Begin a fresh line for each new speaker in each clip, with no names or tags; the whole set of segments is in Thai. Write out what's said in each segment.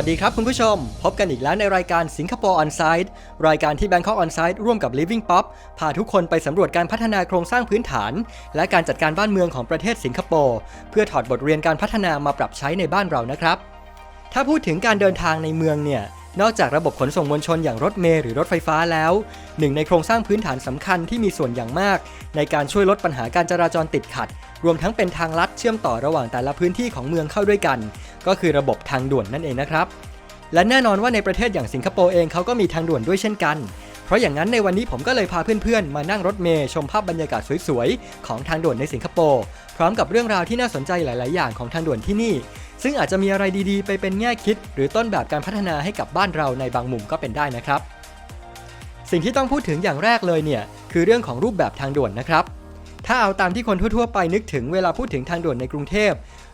สวัสดีครับคุณผู้ชม พบกันอีกแล้วในรายการสิงคโปร์ออนไซด์รายการที่ Bangkok On Site ร่วมกับ Living Pop พาทุกคนไปสำรวจการพัฒนาโครงสร้างพื้นฐาน และการจัดการบ้านเมืองของประเทศสิงคโปร์เพื่อถอดบทเรียนการพัฒนามาปรับใช้ในบ้านเรานะครับ ถ้าพูดถึงการเดินทางในเมืองเนี่ยนอกจากระบบขนส่งมวลชนอย่างรถเมล์หรือรถไฟฟ้าแล้ว หนึ่งในโครงสร้างพื้นฐานสำคัญที่มีส่วนอย่างมาก ในการช่วยลดปัญหาการจราจรติดขัด รวมทั้งเป็นทางลัดเชื่อมต่อระหว่างแต่ละพื้นที่ของเมืองเข้าด้วยกัน ก็คือระบบทางด่วนนั่นเองนะครับ และแน่นอนว่าในประเทศอย่างสิงคโปร์เองเขาก็มีทางด่วนด้วยเช่นกัน เพราะอย่างนั้นในวันนี้ผมก็เลยพาเพื่อนๆ มานั่งรถเมย์ชมภาพบรรยากาศสวยๆ ของทางด่วนในสิงคโปร์พร้อมกับเรื่องราวที่น่าสนใจหลาย ๆ อย่างของทางด่วนที่นี่ ซึ่งอาจจะมีอะไรดีๆ ไปเป็นแง่คิด หรือต้นแบบการพัฒนาให้กับบ้านเราในบางมุมก็เป็นได้นะครับ สิ่งที่ต้องพูดถึงอย่างแรกเลยเนี่ยคือเรื่องของรูปแบบทางด่วนนะครับ ถ้าเอาตามที่คนทั่วๆไปนึกถึงเวลาพูดถึงทางด่วนในกรุงเทพ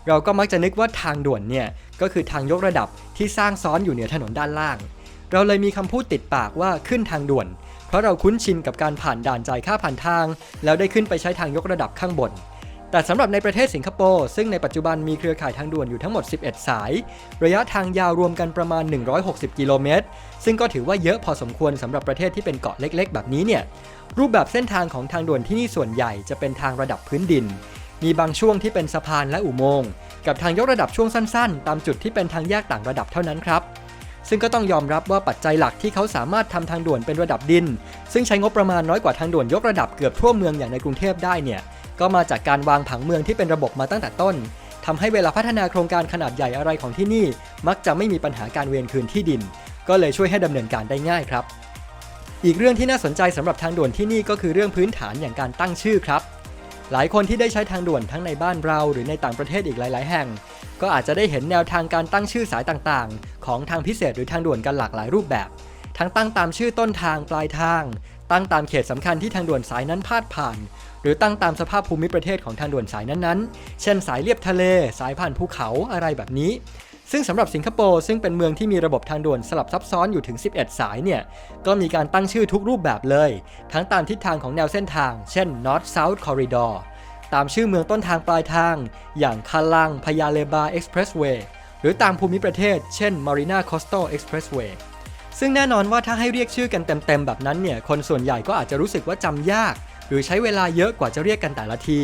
เราก็มักจะนึกว่าทางด่วนเนี่ยก็คือทางยกระดับที่สร้างซ้อนอยู่เหนือถนนด้านล่าง เราเลยมีคำพูดติดปากว่าขึ้นทางด่วน เพราะเราคุ้นชินกับการผ่านด่านจ่ายค่าผ่านทาง แล้วได้ขึ้นไปใช้ทางยกระดับข้างบน แต่สำหรับในประเทศสิงคโปร์ซึ่งในปัจจุบันมีเครือข่ายทางด่วนอยู่ทั้งหมด 11 สาย ระยะทางยาวรวมกันประมาณ 160 กิโลเมตร ซึ่งก็ถือว่าเยอะพอสมควรสำหรับประเทศที่เป็นเกาะเล็ก ๆ แบบนี้เนี่ยรูปแบบเส้นทางของทางด่วนที่นี่ส่วนใหญ่จะเป็นทางระดับพื้นดิน มีบางช่วงที่เป็นสะพานและอุโมงค์กับทางยกระดับช่วงสั้นๆ ตามจุดที่เป็นทางแยกต่างระดับเท่านั้นครับซึ่งก็ต้องยอมรับว่าปัจจัยหลักที่เขาสามารถทำทางด่วนเป็นระดับดิน ซึ่งใช้งบประมาณน้อยกว่าทางด่วนยกระดับเกือบทั่วเมืองอย่างในกรุงเทพได้เนี่ย ก็มาจากการวางผังเมืองที่เป็นระบบมาตั้งแต่ต้นทำให้เวลาพัฒนาโครงการขนาดใหญ่อะไรของที่นี่ มักจะไม่มีปัญหาการเวรคืนที่ดิน ก็เลยช่วยให้ดำเนินการได้ง่ายครับ อีกเรื่องที่น่าสนใจสำหรับทางด่วนที่นี่ก็คือเรื่องพื้นฐานอย่างการตั้งชื่อครับ หลายคนที่ได้ใช้ทางด่วนทั้งในบ้านเรา หรือในต่างประเทศอีกหลาย ๆ แห่ง ก็อาจจะได้เห็นแนวทางการตั้งชื่อสายต่างๆ ของทางพิเศษหรือทางด่วนกันหลากหลายรูปแบบ ทั้งตั้งตามชื่อต้นทางปลายทาง ตั้งตามเขตสำคัญที่ทางด่วนสายนั้นพาดผ่าน หรือตั้งตามสภาพภูมิประเทศของทางด่วนสายนั้นๆ เช่นสายเลียบทะเล สายผ่านภูเขาอะไรแบบนี้ ซึ่งสำหรับสิงคโปร์ซึ่งเป็นเมืองที่มีระบบทางด่วนสลับซับซ้อนอยู่ถึง 11 สายเนี่ย ก็มีการตั้งชื่อทุกรูปแบบเลย ทั้งตามทิศทางของแนวเส้นทาง เช่น North South Corridor ตามชื่อเมืองต้นทางปลายทาง อย่างคาลังพยาเลบา Expressway หรือตามภูมิประเทศ เช่น Marina Coastal Expressway ซึ่งแน่นอนว่าถ้าให้เรียกชื่อกันเต็มๆแบบนั้นเนี่ย คนส่วนใหญ่ก็อาจจะรู้สึกว่าจำยาก หรือใช้เวลาเยอะกว่าจะเรียกกันแต่ละที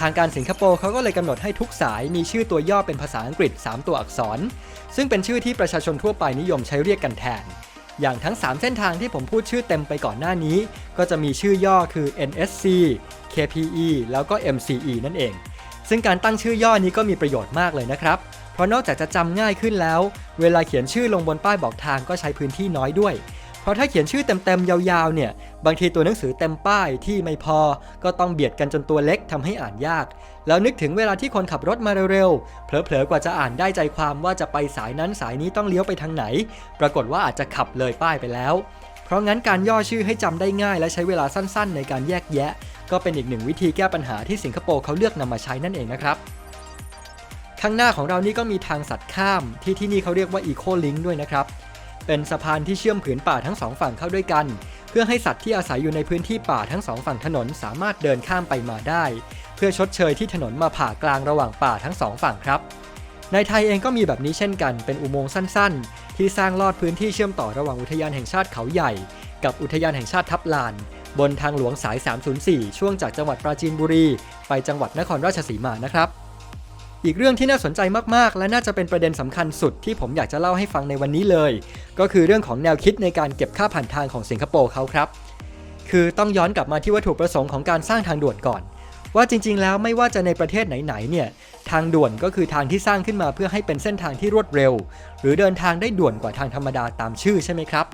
ทางการสิงคโปร์เขาก็เลยกำหนดให้ทุกสายมีชื่อตัวย่อเป็นภาษาอังกฤษ 3 ตัวอักษร ซึ่งเป็นชื่อที่ประชาชนทั่วไปนิยมใช้เรียกกันแทน อย่างทั้ง 3 เส้นทางที่ผมพูดชื่อเต็มไปก่อนหน้านี้ ก็จะมีชื่อย่อคือ NSC KPE แล้วก็ MCE นั่นเอง ซึ่งการตั้งชื่อย่อนี้ก็มีประโยชน์มากเลยนะครับ เพราะนอกจากจะจำง่ายขึ้นแล้ว เวลาเขียนชื่อลงบนป้ายบอกทางก็ใช้พื้นที่น้อยด้วย เพราะถ้าเขียนชื่อเต็มๆยาวๆเนี่ย บางทีตัวหนังสือเต็มป้ายที่ไม่พอ ก็ต้องเบียดกันจนตัวเล็กทำให้อ่านยาก แล้วนึกถึงเวลาที่คนขับรถมาเร็วๆ เผลอๆ กว่าจะอ่านได้ใจความว่าจะไปสายนั้นสายนี้ต้องเลี้ยวไปทางไหน ปรากฏว่าอาจจะขับเลยป้ายไปแล้ว เพราะงั้นการย่อชื่อให้จำได้ง่าย และใช้เวลาสั้น ๆ ในการแยกแยะ ก็เป็นอีกหนึ่งวิธีแก้ปัญหาที่สิงคโปร์เขาเลือกนำมาใช้นั่นเองนะครับ ข้างหน้าของเรานี่ก็มีทางสัตว์ข้ามที่ที่นี่เขาเรียกว่า Eco Link ด้วยนะครับ เป็นสะพานที่เชื่อมผืนป่าทั้งสองฝั่งเข้าด้วยกัน เพื่อให้สัตว์ที่อาศัยอยู่ในพื้นที่ป่าทั้งสองฝั่งถนนสามารถเดินข้ามไปมาได้ เพื่อชดเชยที่ถนนมาผ่ากลางระหว่างป่าทั้งสองฝั่งครับ ในไทยเองก็มีแบบนี้เช่นกัน เป็นอุโมงค์สั้น ๆ ที่สร้างลอดพื้นที่เชื่อมต่อระหว่างอุทยานแห่งชาติเขาใหญ่ กับอุทยานแห่งชาติทับลาน บนทางหลวงสาย 304 ช่วงจากจังหวัดปราจีนบุรี ไปจังหวัดนครราชสีมานะครับ อีกเรื่องที่น่าสนใจมากๆ และน่าจะเป็นประเด็นสำคัญสุดที่ผมอยากจะเล่าให้ฟังในวันนี้เลย ก็คือเรื่องของแนวคิดในการเก็บค่าผ่านทางของสิงคโปร์เขาครับ คือต้องย้อนกลับมาที่วัตถุประสงค์ของการสร้างทางด่วนก่อน ว่าจริงๆ แล้วไม่ว่าจะในประเทศไหนๆเนี่ยทางด่วนก็คือทางที่สร้างขึ้นมาเพื่อให้เป็นเส้นทางที่รวดเร็ว หรือเดินทางได้ด่วนกว่าทางธรรมดาตามชื่อใช่ไหมครับ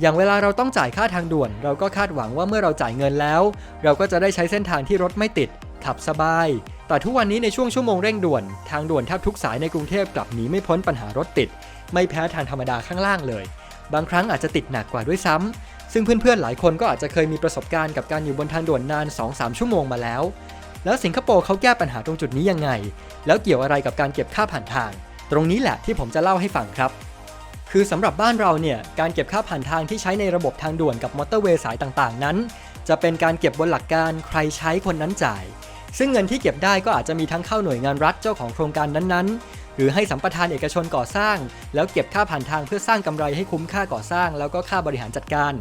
อย่างเวลาเราต้องจ่ายค่าทางด่วน เราก็คาดหวังว่าเมื่อเราจ่ายเงินแล้ว เราก็จะได้ใช้เส้นทางที่รถไม่ติด ขับสบาย แต่ทุกวันนี้ในช่วงชั่วโมงเร่งด่วน ทางด่วนแทบทุกสายในกรุงเทพกลับหนีไม่พ้นปัญหารถติด ไม่แพ้ทางธรรมดาข้างล่างเลย บางครั้งอาจจะติดหนักกว่าด้วยซ้ำซึ่งเพื่อนๆหลายคนก็อาจจะเคยมีประสบการณ์กับการอยู่บนทางด่วนนาน 2-3 ชั่วโมงมาแล้ว แล้วสิงคโปร์เขาแก้ปัญหาตรงจุดนี้ยังไง แล้วเกี่ยวอะไรกับการเก็บค่าผ่านทาง ตรงนี้แหละที่ผมจะเล่าให้ฟังครับคือสำหรับบ้านเราเนี่ยการเก็บค่าผ่านทางที่ใช้ในระบบทางด่วนกับมอเตอร์เวย์สายต่างๆ นั้น จะเป็นการเก็บบนหลักการใครใช้คนนั้นจ่าย ซึ่งเงินที่เก็บได้ก็อาจจะมีทั้งเข้าหน่วยงานรัฐเจ้าของโครงการนั้นๆ หรือให้สัมปทานเอกชนก่อสร้าง แล้วเก็บค่าผ่านทางเพื่อสร้างกำไรให้คุ้มค่าก่อสร้าง แล้วก็ค่าบริหารจัดการ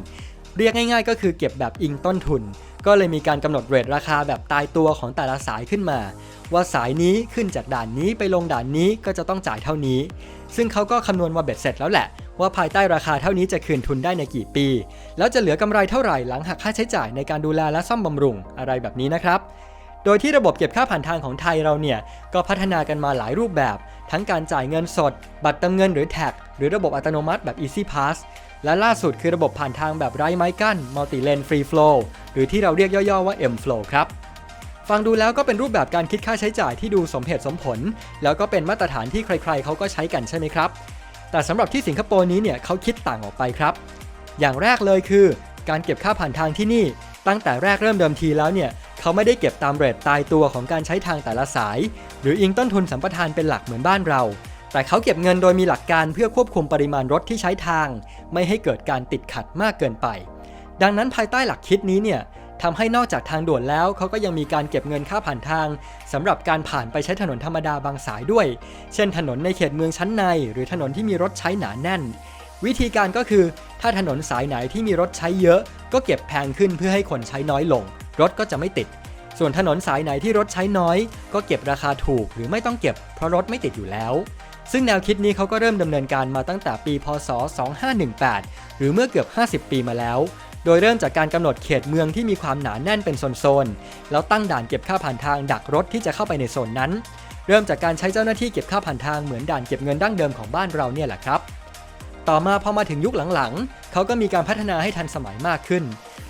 เรียกง่ายๆ ก็คือเก็บแบบอิงต้นทุน ก็เลยมีการกำหนดเรทราคาแบบตายตัวของแต่ละสายขึ้นมา ว่าสายนี้ขึ้นจากด่านนี้ไปลงด่านนี้ก็จะต้องจ่ายเท่านี้ ซึ่งเขาก็คำนวณมาเบ็ดเสร็จแล้วแหละว่าภายใต้ราคาเท่านี้จะคืนทุนได้ในกี่ปี แล้วจะเหลือกำไรเท่าไหร่หลังหักค่าใช้จ่ายในการดูแลและซ่อมบำรุงอะไรแบบนี้นะครับ โดยที่ระบบเก็บค่าผ่านทางของไทยเราเนี่ย ก็พัฒนากันมาหลายรูปแบบ ทั้งการจ่ายเงินสด บัตรเติมเงินหรือแท็ก หรือระบบอัตโนมัติแบบ Easy Pass และล่าสุดคือระบบผ่านทางแบบไร้ไม้กั้น Multi Lane Free Flow หรือที่เราเรียกย่อๆว่า M Flow ครับฟังดูแล้วก็เป็นรูปแบบการคิดค่าใช้จ่ายที่ดูสมเหตุสมผล แล้วก็เป็นมาตรฐานที่ใครๆเขาก็ใช้กันใช่ไหมครับ แต่สำหรับที่สิงคโปร์นี้เนี่ยเขาคิดต่างออกไปครับ อย่างแรกเลยคือ การเก็บค่าผ่านทางที่นี่ ตั้งแต่แรกเริ่มเดิมทีแล้วเนี่ย เขาไม่ได้เก็บตามเรทตายตัวของการใช้ทางแต่ละสาย หรืออิงต้นทุนสัมปทานเป็นหลักเหมือนบ้านเรา แต่เขาเก็บเงินโดยมีหลักการเพื่อควบคุมปริมาณรถที่ใช้ทาง ไม่ให้เกิดการติดขัดมากเกินไป ดังนั้นภายใต้หลักคิดนี้เนี่ยทำให้นอกจากทางด่วนแล้วเขาก็ยังมีการเก็บเงินค่าผ่านทางสำหรับการผ่านไปใช้ถนนธรรมดาบางสายด้วย เช่นถนนในเขตเมืองชั้นใน หรือถนนที่มีรถใช้หนาแน่น วิธีการก็คือ ถ้าถนนสายไหนที่มีรถใช้เยอะ ก็เก็บแพงขึ้นเพื่อให้คนใช้น้อยลง รถก็จะไม่ติด ส่วนถนนสายไหนที่รถใช้น้อย ก็เก็บราคาถูกหรือไม่ต้องเก็บเพราะรถไม่ติดอยู่แล้ว ซึ่งแนวคิดนี้เขาก็เริ่มดำเนินการมาตั้งแต่ปี พศ 2518 หรือเมื่อเกือบ 50 ปีมาแล้ว โดยเริ่มจากการกำหนดเขตเมืองที่มีความหนาแน่นเป็นโซนๆ แล้วตั้งด่านเก็บค่าผ่านทางดักรถที่จะเข้าไปในโซนนั้น เริ่มจากการใช้เจ้าหน้าที่เก็บค่าผ่านทางเหมือนด่านเก็บเงินดั้งเดิมของบ้านเราเนี่ยแหละครับต่อมาพอมาถึงยุคหลังๆ เขาก็มีการพัฒนาให้ทันสมัยมากขึ้น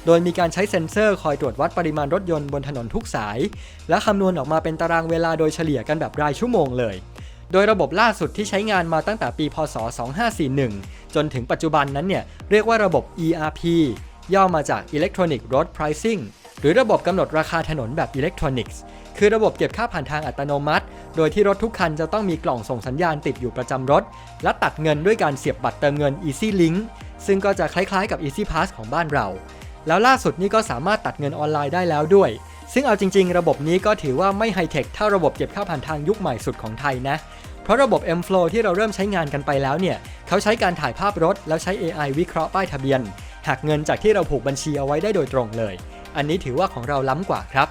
โดยมีการใช้เซ็นเซอร์คอยตรวจวัดปริมาณรถยนต์บนถนนทุกสาย และคำนวณออกมาเป็นตารางเวลาโดยเฉลี่ยกันแบบรายชั่วโมงเลย โดยระบบล่าสุดที่ใช้งานมาตั้งแต่ปีพศ 2541 จนถึงปัจจุบันนั้นเนี่ยเรียกว่าระบบ ERP ย่อมาจาก Electronic Road Pricing หรือระบบกำหนดราคาถนนแบบ Electronics คือระบบเก็บค่าผ่านทางอัตโนมัติ โดยที่รถทุกคันจะต้องมีกล่องส่งสัญญาณติดอยู่ประจำรถ และตัดเงินด้วยการเสียบบัตรเติมเงิน Easy Link ซึ่งก็จะคล้ายๆกับ Easy Pass ของบ้านเรา แล้วล่าสุดนี่ก็สามารถตัดเงินออนไลน์ได้แล้วด้วย ซึ่งเอาจริง ๆ ระบบนี้ก็ถือว่าไม่ไฮเทคเท่าระบบเก็บค่าผ่านทางยุคใหม่สุดของไทยนะ เพราะระบบ M-Flow ที่เราเริ่มใช้งานกันไปแล้วเนี่ย เขาใช้การถ่ายภาพรถ แล้วใช้ AI วิเคราะห์ป้ายทะเบียน หักเงินจากที่เราผูกบัญชีเอาไว้ได้โดยตรงเลย อันนี้ถือว่าของเราล้ำกว่าครับ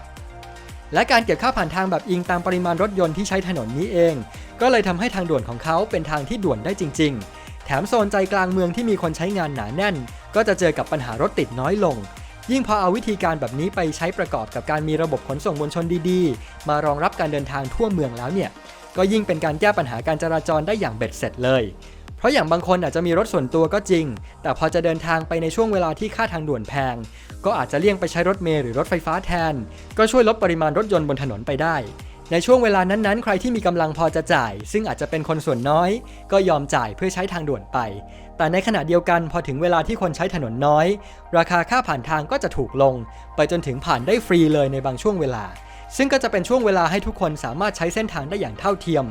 และการเก็บค่าผ่านทางแบบอิงตามปริมาณรถยนต์ที่ใช้ถนนนี้เอง ก็เลยทำให้ทางด่วนของเขาเป็นทางที่ด่วนได้จริง ๆ ถมโซนใจกลางเมืองที่มีคนใช้งานหนาแน่น ก็จะเจอกับปัญหารถติดน้อยลง ยิ่งพอเอาวิธีการแบบนี้ไปใช้ประกอบกับการมีระบบขนส่งมวลชนดีๆ มารองรับการเดินทางทั่วเมืองแล้วเนี่ย ก็ยิ่งเป็นการแก้ปัญหาการจราจรได้อย่างเบ็ดเสร็จเลย เพราะอย่างบางคนอาจจะมีรถส่วนตัวก็จริง แต่พอจะเดินทางไปในช่วงเวลาที่ค่าทางด่วนแพง ก็อาจจะเลี่ยงไปใช้รถเมล์หรือรถไฟฟ้าแทน ก็ช่วยลดปริมาณรถยนต์บนถนนไปได้ ในช่วงเวลานั้นๆ ใครที่มีกำลังพอจะจ่าย ซึ่งอาจจะเป็นคนส่วนน้อย ก็ยอมจ่ายเพื่อใช้ทางด่วนไป แต่ในขณะเดียวกันพอถึงเวลาที่คนใช้ถนนน้อย ราคาค่าผ่านทางก็จะถูกลง ไปจนถึงผ่านได้ฟรีเลยในบางช่วงเวลา ซึ่งก็จะเป็นช่วงเวลาให้ทุกคนสามารถใช้เส้นทางได้อย่างเท่าเทียม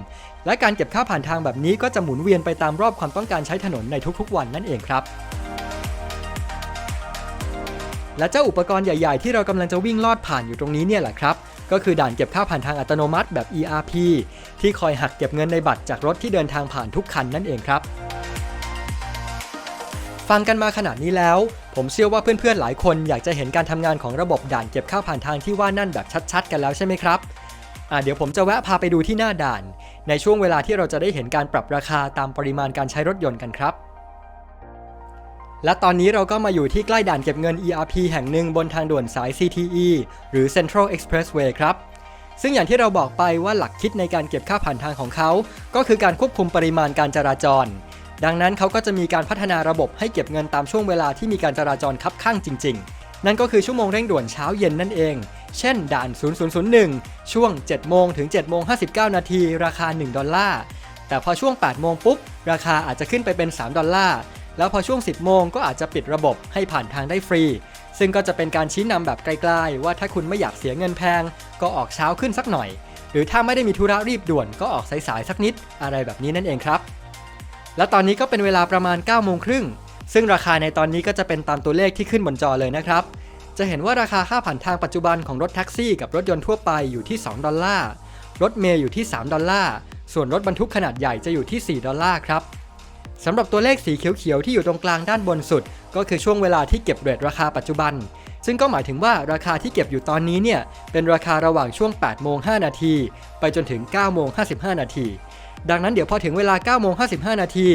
และการเก็บค่าผ่านทางแบบนี้ก็จะหมุนเวียนไปตามรอบความต้องการใช้ถนนในทุกๆ วันนั่นเองครับ และเจ้าอุปกรณ์ใหญ่ ๆ ที่เรากำลังจะวิ่งลอดผ่านอยู่ตรงนี้เนี่ยแหละครับ ก็คือด่านเก็บค่าผ่านทางอัตโนมัติแบบ ERP ที่คอยหักเก็บเงินในบัตรจากรถที่เดินทางผ่านทุกคันนั่นเองครับฟังกันมาขนาดนี้แล้ว ผมเชื่อว่าเพื่อนๆ หลายคนอยากจะเห็นการทำงานของระบบด่านเก็บค่าผ่านทางที่ว่านั่นแบบชัดๆ กันแล้วใช่ไหมครับอ่าเดี๋ยวผมจะแวะพาไปดูที่หน้าด่าน ในช่วงเวลาที่เราจะได้เห็นการปรับราคาตามปริมาณการใช้รถยนต์กันครับ และตอนนี้เราก็มาอยู่ที่ใกล้ด่านเก็บเงิน ERP แห่งหนึ่งบนทางด่วนสาย CTE หรือ Central Expressway ครับ ซึ่งอย่างที่เราบอกไปว่าหลักคิดในการเก็บค่าผ่านทางของเขา ก็คือการควบคุมปริมาณการจราจร ดังนั้นเขาก็จะมีการพัฒนาระบบให้เก็บเงินตามช่วงเวลาที่มีการจราจรคับข้างจริง ๆ นั่นก็คือชั่วโมงเร่งด่วนเช้าเย็นนั่นเอง เช่น ด่าน 0001 ช่วง 7 โมงถึง 7 โมง 59 นาที ราคา 1 ดอลลาร์ แต่พอช่วง 8 โมงปุ๊บ ราคาอาจจะขึ้นไปเป็น 3 ดอลลาร์ แล้วพอช่วง 10 โมงก็อาจจะปิดระบบให้ผ่านทางได้ฟรี ซึ่งก็จะเป็นการชี้นำแบบไกลๆ ว่าถ้าคุณไม่อยากเสียเงินแพง ก็ออกเช้าขึ้นสักหน่อย หรือถ้าไม่ได้มีธุระรีบด่วนก็ออกสายๆสักนิดอะไรแบบนี้นั่นเองครับ และตอนนี้ก็เป็นเวลาประมาณ9โมงครึ่งซึ่งราคาในตอนนี้ก็จะเป็นตามตัวเลขที่ขึ้นบนจอเลยนะครับ จะเห็นว่าราคาค่าผ่านทางปัจจุบันของรถแท็กซี่กับรถยนต์ทั่วไปอยู่ที่ 2 ดอลลาร์ รถเมย์อยู่ที่ 3 ดอลลาร์ ส่วนรถบรรทุกขนาดใหญ่จะอยู่ที่ 4 ดอลลาร์ครับ สำหรับตัวเลขสีเขียวๆที่อยู่ตรงกลางด้านบนสุด ก็คือช่วงเวลาที่เก็บเรทราคาปัจจุบัน ซึ่งก็หมายถึงว่าราคาที่เก็บอยู่ตอนนี้เนี่ยเป็นราคาระหว่างช่วง 8 โมง 5 นาที ไปจนถึง 9 โมง 55 นาที ดังนั้นเดี๋ยวพอถึงเวลา 9 โมง 55 นาที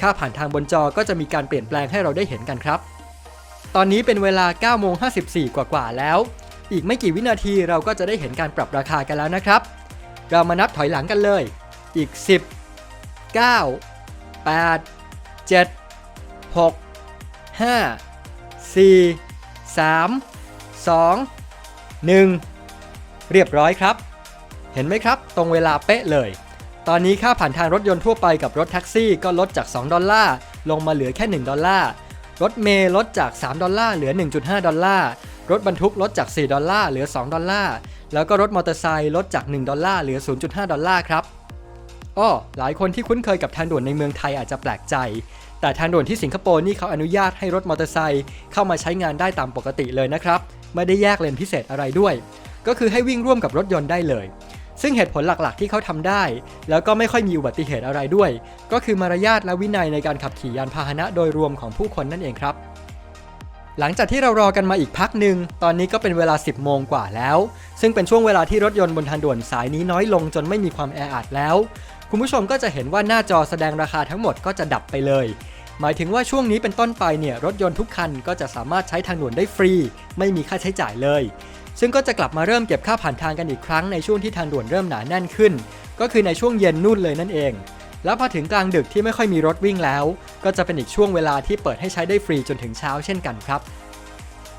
ค่าผ่านทางบนจอก็จะมีการเปลี่ยนแปลงให้เราได้เห็นกันครับ ตอนนี้เป็นเวลา 9 โมง 54 กว่าๆแล้ว อีกไม่กี่วินาทีเราก็จะได้เห็นการปรับราคากันแล้วนะครับ เรามานับถอยหลังกันเลย อีก 10 9 8 7 6 5 4 3 2 1 เรียบร้อยครับ เห็นไหมครับ ตรงเวลาเป๊ะเลย ตอนนี้ค่าผ่านทางรถยนต์ทั่วไปกับรถแท็กซี่ก็ลดจาก 2 ดอลลาร์ ลงมาเหลือแค่ 1 ดอลลาร์ รถเมล์ลดจาก 3 ดอลลาร์เหลือ 1.5 ดอลลาร์ รถบรรทุกลดจาก 4 ดอลลาร์เหลือ 2 ดอลลาร์ แล้วก็รถมอเตอร์ไซค์ลดจาก 1 ดอลลาร์เหลือ 0.5 ดอลลาร์ครับ อ้อหลายคนที่คุ้นเคยกับทางด่วนในเมืองไทยอาจจะแปลกใจ แต่ทางด่วนที่สิงคโปร์นี่เขาอนุญาตให้รถมอเตอร์ไซค์เข้ามาใช้งานได้ตามปกติเลยนะครับ ไม่ได้แยกเลนพิเศษอะไรด้วย ก็คือให้วิ่งร่วมกับรถยนต์ได้เลย ซึ่งเหตุผลหลักๆที่เขาทำได้ แล้วก็ไม่ค่อยมีอุบัติเหตุอะไรด้วย ก็คือมารยาทและวินัยในการขับขี่ยานพาหนะโดยรวมของผู้คนนั่นเองครับหลังจากที่เรารอกันมาอีกพักหนึ่ง ตอนนี้ก็เป็นเวลา 10 โมงกว่าแล้ว ซึ่งเป็นช่วงเวลาที่รถยนต์บนทางด่วนสายนี้น้อยลงจนไม่มีความแออัดแล้ว คุณผู้ชมก็จะเห็นว่าหน้าจอแสดงราคาทั้งหมดก็จะดับไปเลย หมายถึงว่าช่วงนี้เป็นต้นไปเนี่ยรถยนต์ทุกคันก็จะสามารถใช้ทางด่วนได้ฟรี ไม่มีค่าใช้จ่ายเลย ซึ่งก็จะกลับมาเริ่มเก็บค่าผ่านทางกันอีกครั้งในช่วงที่ทางด่วนเริ่มหนาแน่นขึ้น ก็คือในช่วงเย็นนู่นเลยนั่นเอง แล้วพอถึงกลางดึกที่ไม่ค่อยมีรถวิ่งแล้ว ก็จะเป็นอีกช่วงเวลาที่เปิดให้ใช้ได้ฟรีจนถึงเช้าเช่นกันครับ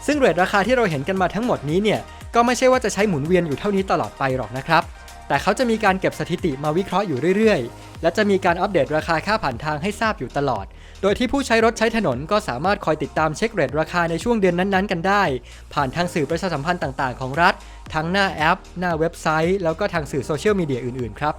ซึ่งเรทราคาที่เราเห็นกันมาทั้งหมดนี้เนี่ยก็ไม่ใช่ว่าจะใช้หมุนเวียนอยู่เท่านี้ตลอดไปหรอกนะครับ แต่เขาจะมีการเก็บสถิติมาวิเคราะห์อยู่เรื่อยๆ และจะมีการอัปเดตราคาค่าผ่านทางให้ทราบอยู่ตลอด โดยที่ผู้ใช้รถใช้ถนนก็สามารถคอยติดตามเช็คเรทราคาในช่วงเดือนนั้นๆ กันได้ ผ่านทางสื่อประชาสัมพันธ์ต่างๆ ของรัฐ ทั้งหน้าแอป หน้าเว็บไซต์ แล้วก็ทางสื่อโซเชียลมีเดียอื่นๆ ครับ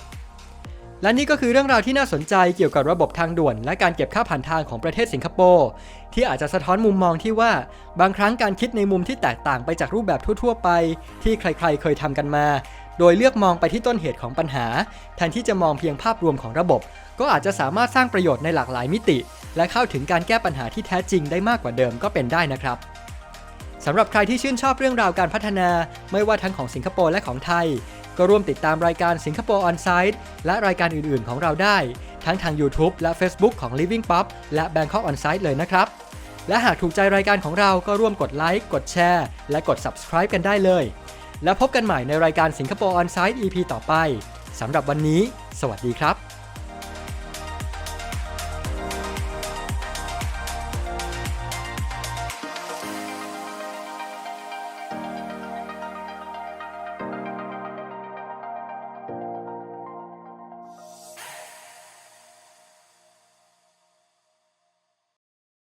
และนี่ก็คือเรื่องราวที่น่าสนใจเกี่ยวกับระบบทางด่วน และการเก็บค่าผ่านทางของประเทศสิงคโปร์ที่อาจจะสะท้อนมุมมองที่ว่า บางครั้งการคิดในมุมที่แตกต่างไปจากรูปแบบทั่ว ๆ ไป ที่ใคร ๆ เคยทำกันมา โดยเลือกมองไปที่ต้นเหตุของปัญหา แทนที่จะมองเพียงภาพรวมของระบบ ก็อาจจะสามารถสร้างประโยชน์ในหลากหลายมิติ และเข้าถึงการแก้ปัญหาที่แท้จริงได้มากกว่าเดิมก็เป็นได้นะครับสำหรับใครที่ชื่นชอบเรื่องราวการพัฒนา ไม่ว่าทั้งของสิงคโปร์และของไทย ก็ร่วมติดตามรายการสิงคโปร์ออนไซต์และรายการอื่น ๆ ของเราได้ ทั้งทาง YouTube และ Facebook ของ Living Pop และ Bangkok On Site เลยนะครับ และหากถูกใจรายการของเราก็ร่วมกดไลค์กดแชร์ และกด Subscribe กันได้เลย แล้วพบกันใหม่ในรายการสิงคโปร์ออนไซต์ EP ต่อไปสำหรับวันนี้ สวัสดีครับ